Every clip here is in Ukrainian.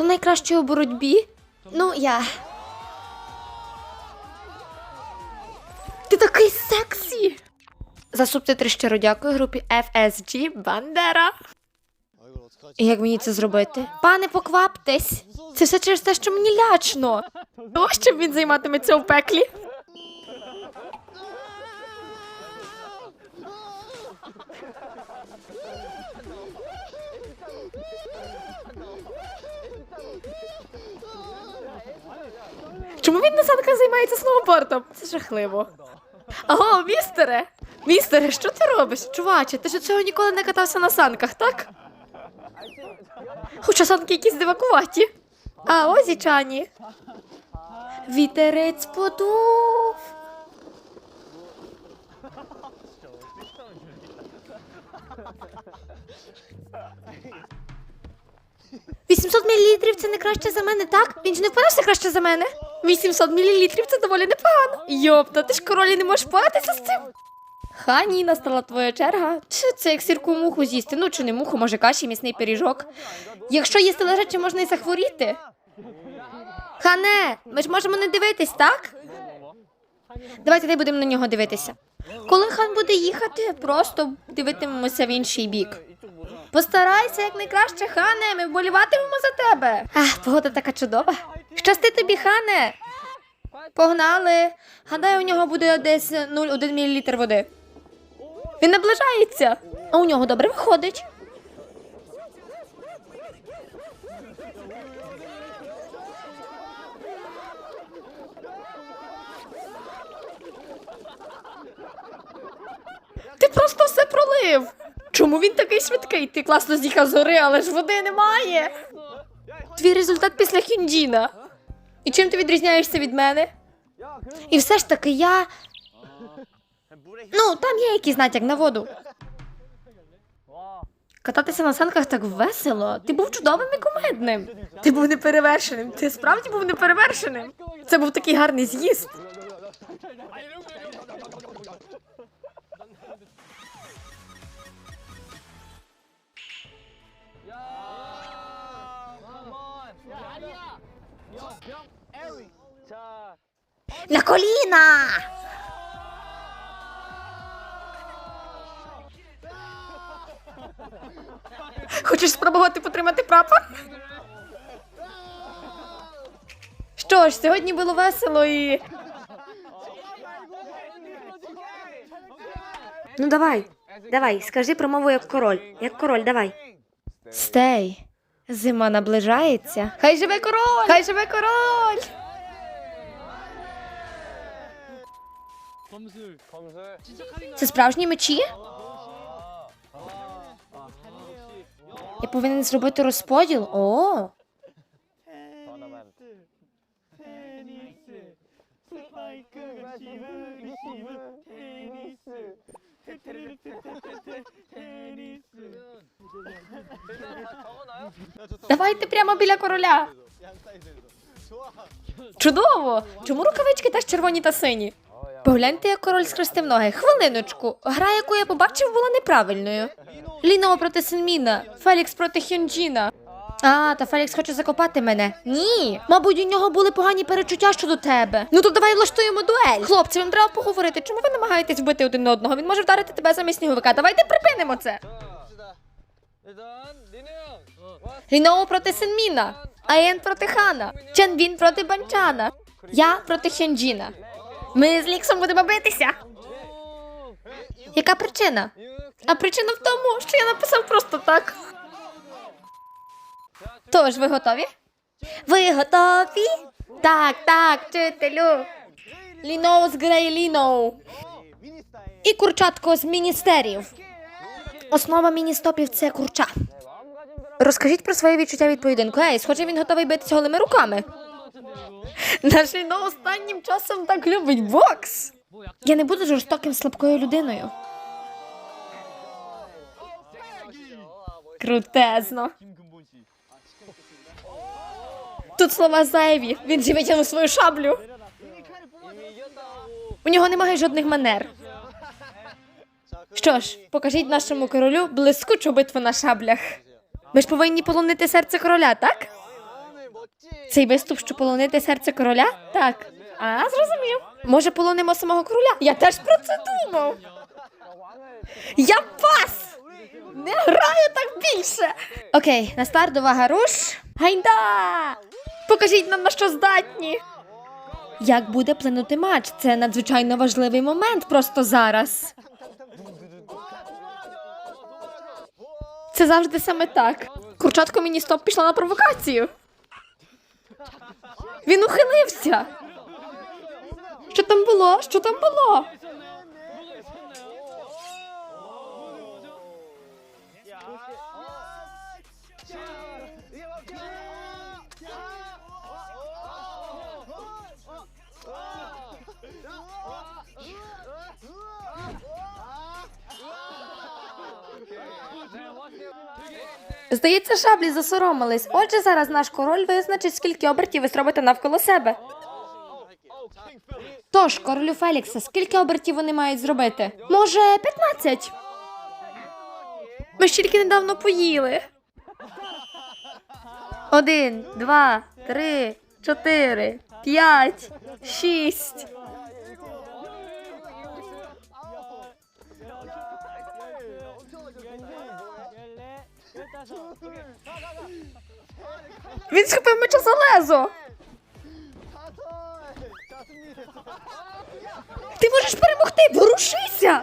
Хто найкращий у боротьбі? Ну, я. Ти такий сексі! За субтитри щиро дякую групі FSG Бандера. І як мені це зробити? Пане, покваптесь! Це все через те, що мені лячно. Ну, чим він займатиметься в пеклі. Чому він на санках займається сноубордом? Це жахливо. Аго, містере! Містере, що ти робиш? Чуваче, ти ж цього ніколи не катався на санках, так? Хоча санки якісь дивакуваті. А ось і чані. Вітерець подув. «800 мл це не краще за мене, так? Він ж не впадався краще за мене. 800 мл це доволі непогано. Йопта, ти ж королі не можеш поратися з цим. Хані, настала твоя черга. Чи це як сірку муху з'їсти? Ну чи не муху, може каші, місний пиріжок. Якщо їсти лежачи, можна і захворіти. Хане, ми ж можемо не дивитись, так? Давайте не будемо на нього дивитися. Коли хан буде їхати, просто дивитимемося в інший бік. Постарайся як найкраще, хане, ми вболіватимемо за тебе. Ах, погода така чудова. Щасти тобі, хане. Погнали. Гадаю, у нього буде десь 0,1 мл води. Він наближається, а у нього добре виходить. Ти просто все пролив. Чому він такий швидкий? Ти класно з'їхав з гори, але ж води немає. Твій результат після Хюнджіна. І чим ти відрізняєшся від мене? І все ж таки я. Ну, там є якийсь натяк на воду. Кататися на санках так весело. Ти був чудовим і кумедним. Ти був неперевершеним. Ти справді був неперевершеним. Це був такий гарний з'їзд. Коліна! Хочеш спробувати потримати прапор? Що ж, сьогодні було весело і. Ну давай, давай, скажи промову як король. Як король, давай. Стей. Зима наближається. Хай живе король! Хай живе король! Це справжні мечі? Я повинен зробити розподіл. О. Давайте прямо біля короля. Чудово! Чому рукавички теж червоні та сині? Погляньте, як король схрестив ноги. Хвилиночку. Гра, яку я побачив, була неправильною. Ліно проти Синміна, Фелікс проти Хюнджіна. А, та Фелікс хоче закопати мене. Ні, мабуть, у нього були погані перечуття щодо тебе. Ну то давай влаштуємо дуель. Хлопці, вам треба поговорити. Чому ви намагаєтесь вбити один одного? Він може вдарити тебе замість сніговика. Давайте припинимо це. Ліноу проти Синміна, Аєн проти хана, Чен Він проти Банчана. Я проти Хенджіна. Ми з Ліксом будемо битися. Яка причина? А причина в тому, що я написав просто так. Тож, ви готові? Ви готові? Так, так, вчителю. Ліноу з Грей Ліноу. І курчатко з міністерів. Основа міністопів це курча. Розкажіть про своє відчуття від поєдинку. Ей, схоже, він готовий битися голими руками. Наш Ліно останнім часом так любить бокс. Я не буду жорстоким слабкою людиною. Крутезно. Тут слова зайві. Він же витягнув свою шаблю. У нього немає жодних манер. Що ж, покажіть нашому королю блискучу битву на шаблях. Ми ж повинні полонити серце короля, так? Цей виступ, що полонити серце короля? Так. А, зрозумів. Може, полонимо самого короля? Я теж про це думав. Я пас! Не граю так більше. Окей, на старт увага руш. Гайда! Покажіть нам на що здатні. Як буде плинути матч? Це надзвичайно важливий момент просто зараз. Це завжди саме так. Курчатко мені стоп пішла на провокацію. Він ухилився. Що там було? Що там було? Здається, шаблі засоромились. Отже, зараз наш король визначить, скільки обертів ви зробите навколо себе. Тож, королю Фелікса, скільки обертів вони мають зробити? Може, 15? Ми ж тільки недавно поїли. Один, два, три, чотири, п'ять, шість. Він схопив меча за лезо. Ти можеш перемогти, ворушися!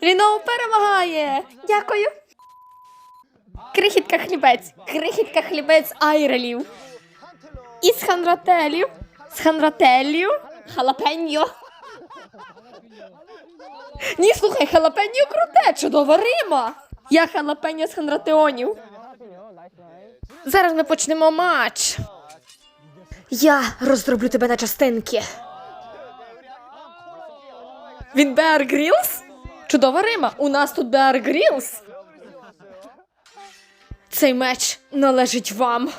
Ріноу перемагає! Дякую. Крихітка хлібець, крихітка хлібець айрелів. Із хандрателів. З хандрателів. Халапеньо. Ні, слухай, халапеньо круте, чудова рима. Я халапеньо з хандратеонів. Зараз ми почнемо матч. Я роздроблю тебе на частинки. Він Беар Грілс? Чудова рима. У нас тут Беар Грілс. Цей меч належить вам.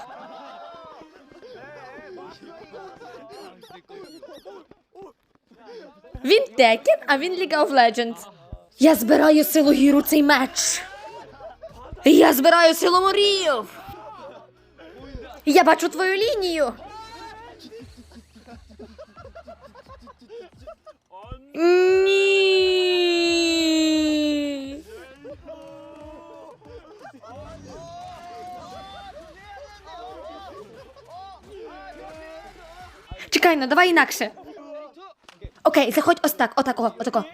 Він Текен, а він League of Legends. Я збираю силу гіру цей меч. Я збираю силу морів. Я бачу твою лінію. Ні. Чекай, ну давай інакше. Окей, заходь ось так, отако, отако.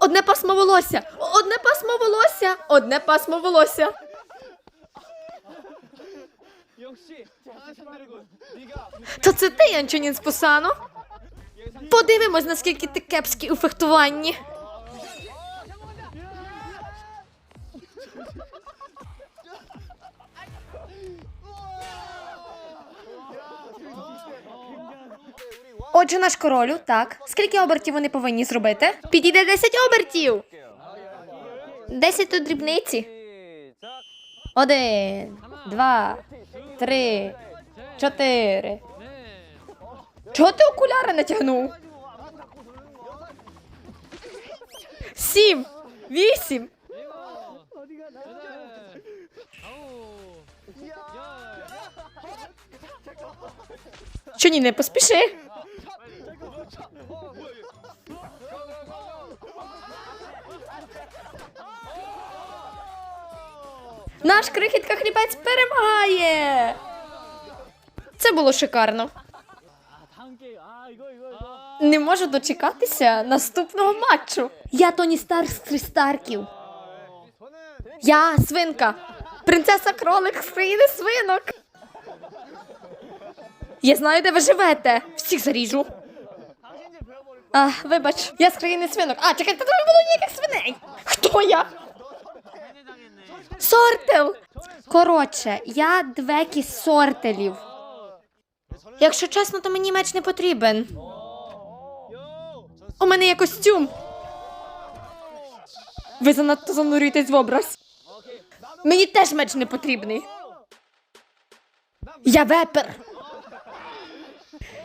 Одне пасмо волосся, одне пасмо волосся, одне пасмо волосся. То це ти, Янчунін з Пусану? Подивимось, наскільки ти кепський у фехтуванні. Отже, наш королю, так. Скільки обертів вони повинні зробити? Підійде 10 обертів. 10 тут дрібниці. Один, два, три, чотири. Чого ти окуляри натягнув? Сім, вісім. Що ні, не поспіши. Наш крихітка хлібець перемагає. Це було шикарно. Не можу дочекатися наступного матчу. Я Тоні Старк з Трістарків. Я свинка. Принцеса кролик з країни свинок. Я знаю, де ви живете. Всіх заріжу. А, вибач, я з країни свинок. А, чекайте, тут не було ніяких свиней. Хто я? Сортел. Коротше, я двекі сортелів. Якщо чесно, то мені меч не потрібен. У мене є костюм. Ви занадто занурюєтесь в образ. Мені теж меч не потрібний. Я вепер.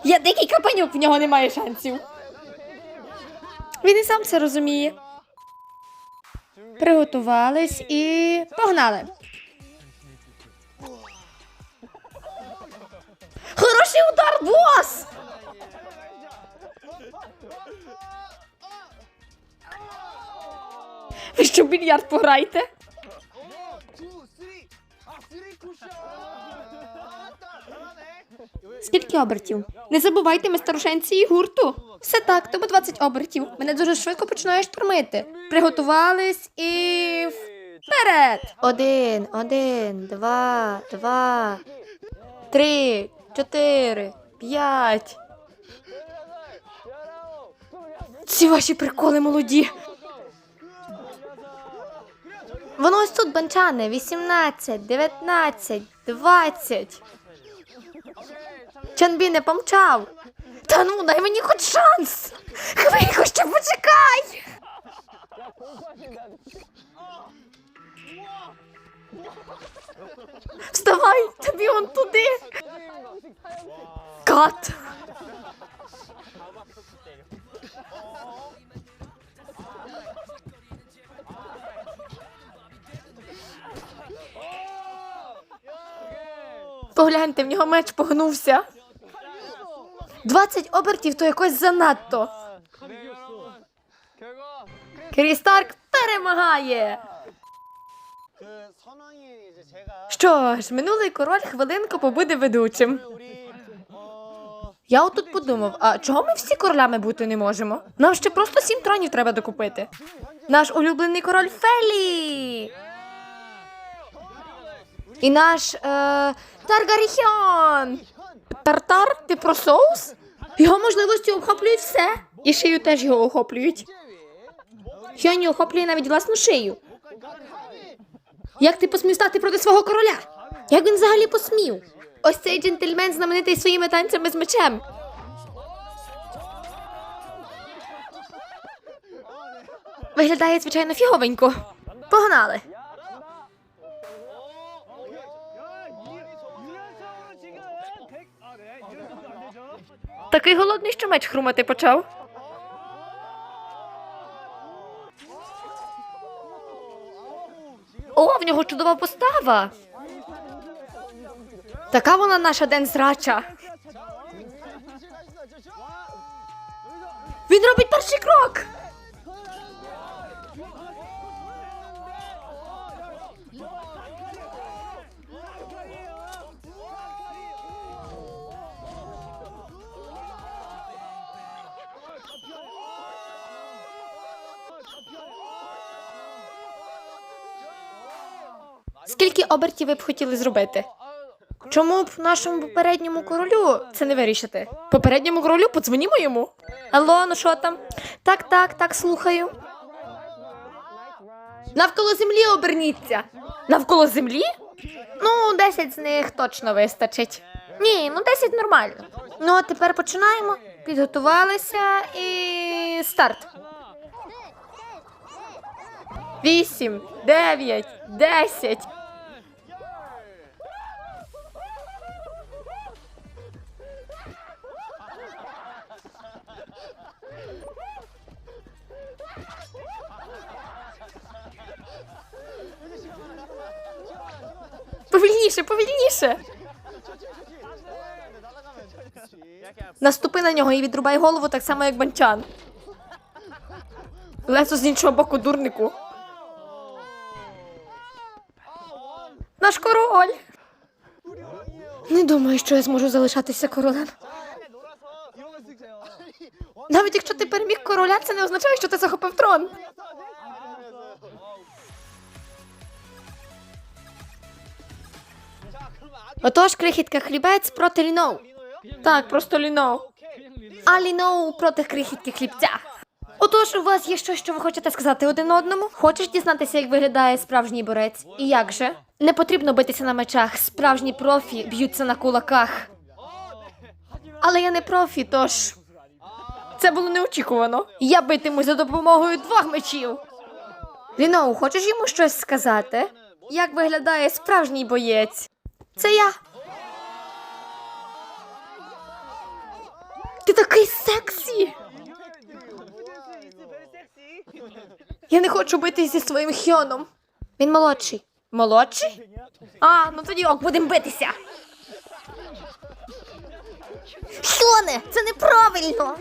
Я дикий капанюк, в нього немає шансів. Він і сам це розуміє. Приготувались і погнали. Хороший удар, бос! Ви що більярд пограєте? Скільки обертів? Не забувайте, ми старушенці і гурту. Все так, тому 20 обертів. Мене дуже швидко починає штурмити. Приготувались і вперед! Один, один, два, два, три, чотири, п'ять. Ці ваші приколи молоді. Воно ось тут банчане. 18, 19, 20. Чанбі не помчав. Та ну, дай мені хоч шанс. Хвильку ще почекай. Вставай, тобі он туди. Кат. Погляньте, в нього меч погнувся. 20 обертів то якось занадто. Крістарк перемагає. Що ж, минулий король хвилинку побуде ведучим. Я отут подумав, а чого ми всі королями бути не можемо? Нам ще просто сім тронів треба докупити. Наш улюблений король Фелі. І наш е, Таргаріхіон. Тартар, ти про соус? Його можливості охоплюють все. І шию теж його охоплюють. Хьоні охоплює навіть власну шию. Як ти посмів стати проти свого короля? Як він взагалі посмів? Ось цей джентльмен знаменитий своїми танцями з мечем. Виглядає, звичайно, фіговенько. Погнали. Такий голодний, що меч хрумати почав. О, в нього чудова постава. Така вона наша день зрача. Він робить перший крок. Скільки обертів ви б хотіли зробити? Чому б нашому попередньому королю це не вирішити? Попередньому королю подзвонімо йому. Алло, ну що там? Так, так, так, слухаю. Навколо землі оберніться. Навколо землі? Ну, 10 з них точно вистачить. Ні, ну 10 нормально. Ну, а тепер починаємо. Підготувалися і старт. Вісім, дев'ять, десять. повільніше, повільніше. Наступи на нього і відрубай голову так само, як банчан. Лесо з іншого боку дурнику. Наш король. Не думаю, що я зможу залишатися королем. Навіть якщо ти переміг короля, це не означає, що ти захопив трон. Отож, крихітка хлібець проти ліноу. Так, просто ліноу. А ліноу проти крихітки хлібця. Отож, у вас є щось, що ви хочете сказати один одному? Хочеш дізнатися, як виглядає справжній борець? І як же? Не потрібно битися на мечах. Справжні профі б'ються на кулаках. Але я не профі, тож. Це було неочікувано. Я битимусь за допомогою двох мечів. Ліноу, хочеш йому щось сказати? Як виглядає справжній боєць? Це я. Ти такий сексі. Я не хочу битися зі своїм Хьоном. Він молодший. Молодший? А, ну тоді ок, будемо битися. Хьоне, це неправильно.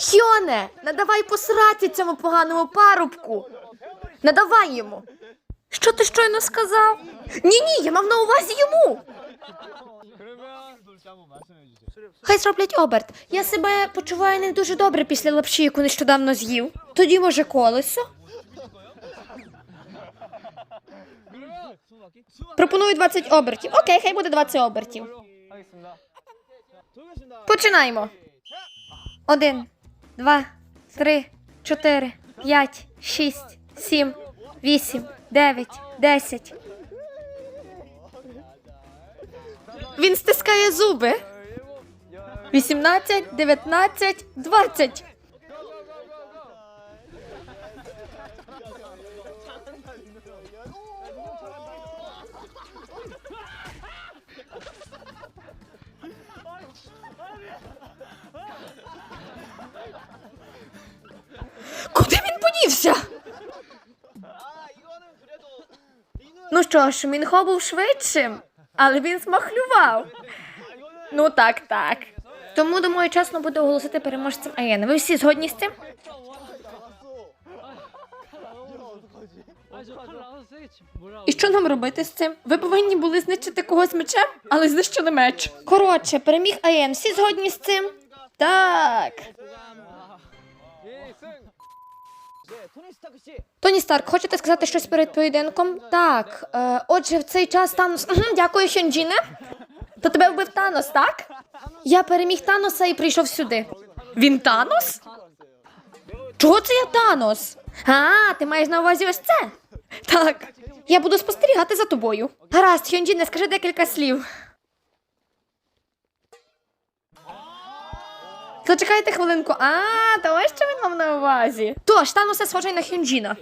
Хьоне, надавай посрати цьому поганому парубку. Надавай йому. Що ти щойно сказав? Ні, ні, я мав на увазі йому. Хай зроблять оберт. Я себе почуваю не дуже добре після лапші, яку нещодавно з'їв. Тоді, може, колесо? Пропоную 20 обертів. Окей, хай буде 20 обертів. Починаємо. Один, два, три, чотири, п'ять, шість, сім, вісім, дев'ять, десять. Він стискає зуби. 18, 19, 20. Ну що ж, Мінхо був швидшим, але він змахлював. Ну так, так. Тому, думаю, чесно буде оголосити переможцем Аєна. Ви всі згодні з цим? І що нам робити з цим? Ви повинні були знищити когось мечем, але знищили меч. Коротше, переміг Аєн. Всі згодні з цим? Так. Тоні Старк, хочете сказати щось перед поєдинком? Так. Е, отже, в цей час Танос. Дякую, Хьонджіне. То тебе вбив Танос, так? Я переміг Таноса і прийшов сюди. Він Танос? Чого це я Танос? А, ти маєш на увазі ось це? Так. Я буду спостерігати за тобою. Гаразд, Хьонджіне, скажи декілька слів. Зачекайте хвилинку. А, та ось що він мав на увазі. Тож, там усе схоже на Хюнджіна.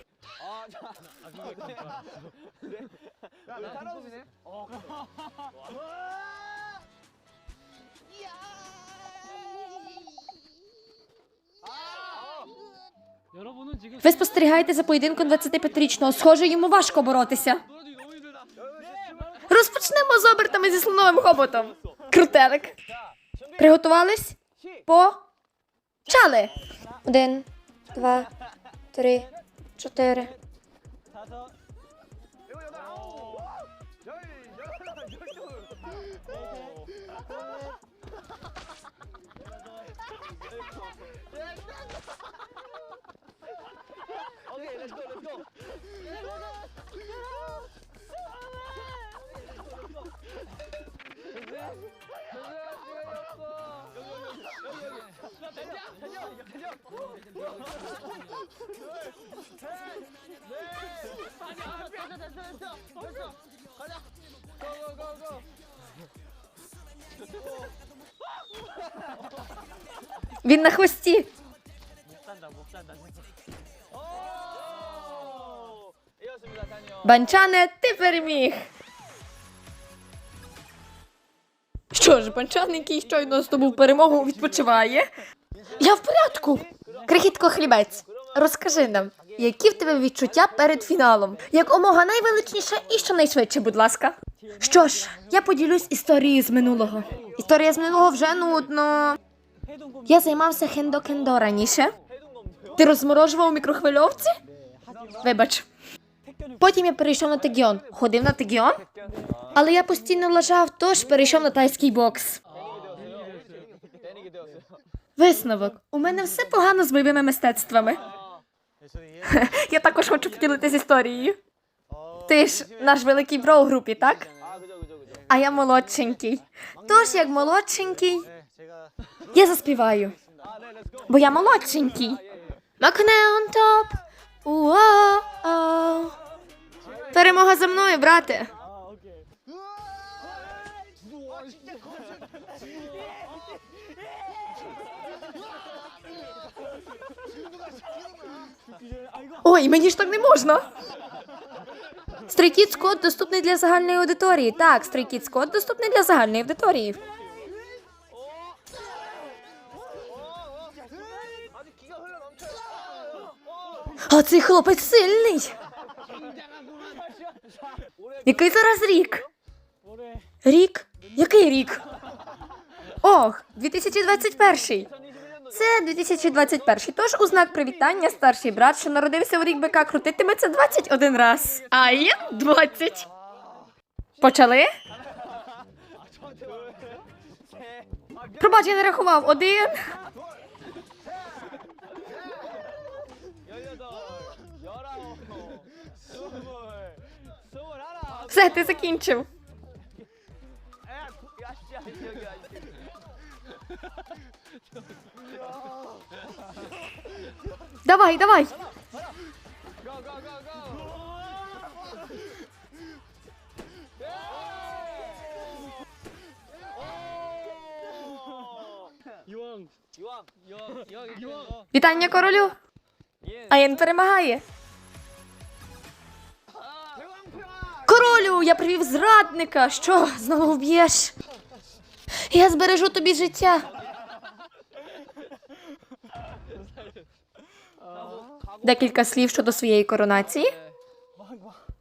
Ви спостерігаєте за поєдинком 25-річного. Схоже, йому важко боротися. Розпочнемо з обертами зі слоновим хоботом. Крутелик. Приготувались? Почали. Один, два, три, чотири. Він на хвості. Банчане, ти переміг. Що ж, банчан, який щойно здобув перемогу, відпочиває. Я в порядку. Крихітко хлібець, розкажи нам, які в тебе відчуття перед фіналом? Як омога найвеличніше і щонайшвидше, будь ласка. Що ж, я поділюсь історією з минулого. Історія з минулого вже нудно. Я займався хендо-кендо раніше. Ти розморожував у мікрохвильовці? Вибач. Потім я перейшов на тегіон. Ходив на тегіон? Але я постійно лежав, тож перейшов на тайський бокс. Висновок. У мене все погано з бойовими мистецтвами. Я також хочу поділитися історією. Ти ж наш великий бро у групі, так? А я молодшенький. Тож, як молодшенький, я заспіваю. Бо я молодшенький. Макне он топ. Перемога за мною, брате. Ой, мені ж так не можна. Kids код доступний для загальної аудиторії. Так, Kids код доступний для загальної аудиторії. А цей хлопець сильний. Який зараз рік? Рік? Який рік? Ох, 2021. Це 2021. Тож у знак привітання старший брат, що народився у рік бика, крутитиметься 21 раз. А я 20. Почали? Пробач, я не рахував. Один. Все, ти закінчив. Давай, давай. Go, go, go, go. Вітання королю. Аєн перемагає. Королю, я привів зрадника. Що знову вб'єш? Я збережу тобі життя. декілька слів щодо своєї коронації?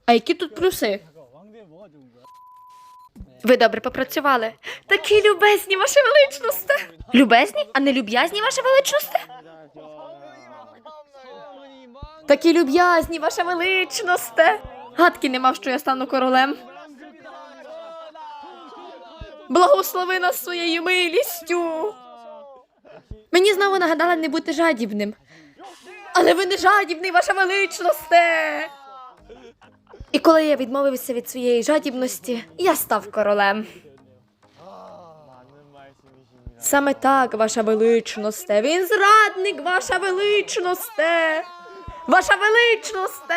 А які тут плюси? Ви добре попрацювали. Такі любезні, ваше величносте. Любезні, а не люб'язні, ваше величносте. Такі люб'язні, ваше величносте. Гадки не мав, що я стану королем. Благослови нас своєю милістю. Мені знову нагадала не бути жадібним. Але ви не жадібний, ваша величносте. І коли я відмовився від своєї жадібності, я став королем. Саме так, ваша величносте. Він зрадник, ваша величносте. Ваша величносте,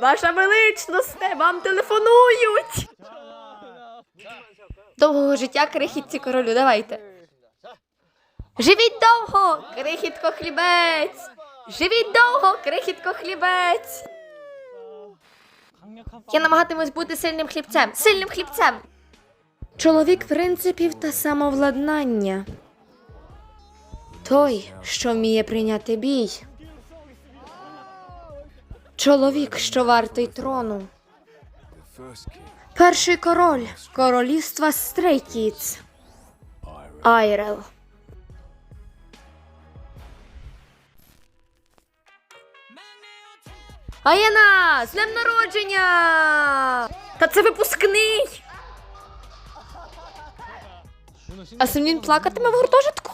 ваша величносте, вам телефонують. Довгого життя крихітці королю, давайте. Живіть довго, крихітко хлібець. Живіть довго, крихітко хлібець. Я намагатимусь бути сильним хлібцем, сильним хлібцем. Чоловік принципів та самовладнання. Той, що вміє прийняти бій. Чоловік, що вартий трону. Перший король королівства Стрейкіц. Айрел. Аяна! З днем народження! Та це випускний! А Семнін плакатиме в гуртожитку?